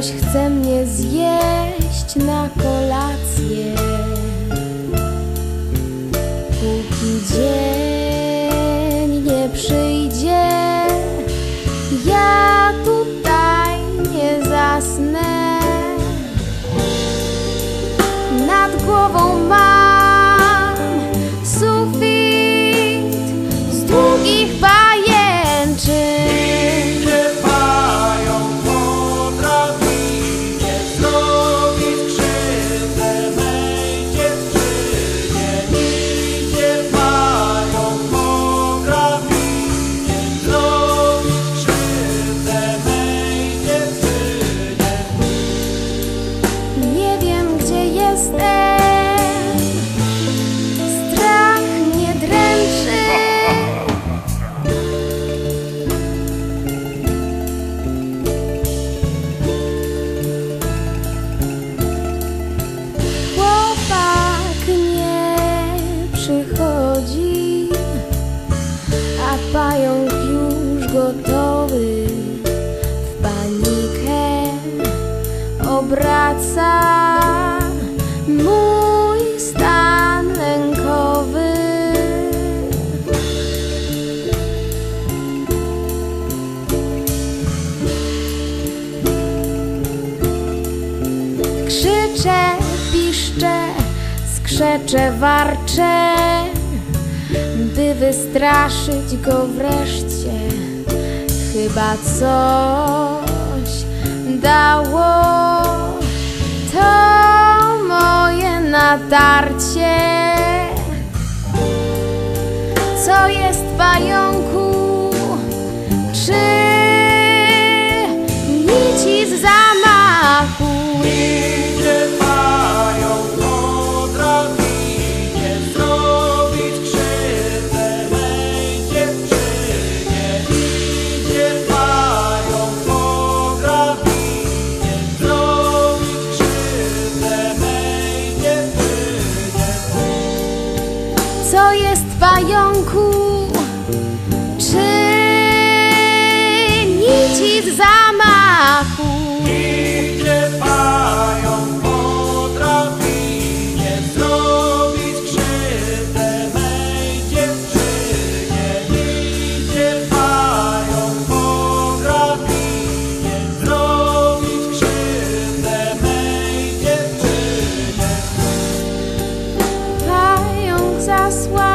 Ktoś chce mnie zjeść na kolację. Póki dzień nie przyjdzie, ja tutaj nie zasnę. Nad głową mam gotowy w panikę obraca mój stan lękowy. Krzyczę, piszczę, skrzeczę, warczę, by wystraszyć go wreszcie. Chyba coś dało to moje natarcie. Co jest pająku? Czy nici z pająku czyni ci zamachu. Idzie pająk, potrafi nie zrobić krzywdę mej dziewczynie. Idzie pająk, potrafi nie zrobić krzywdę mej dziewczynie. Pająk zasłania.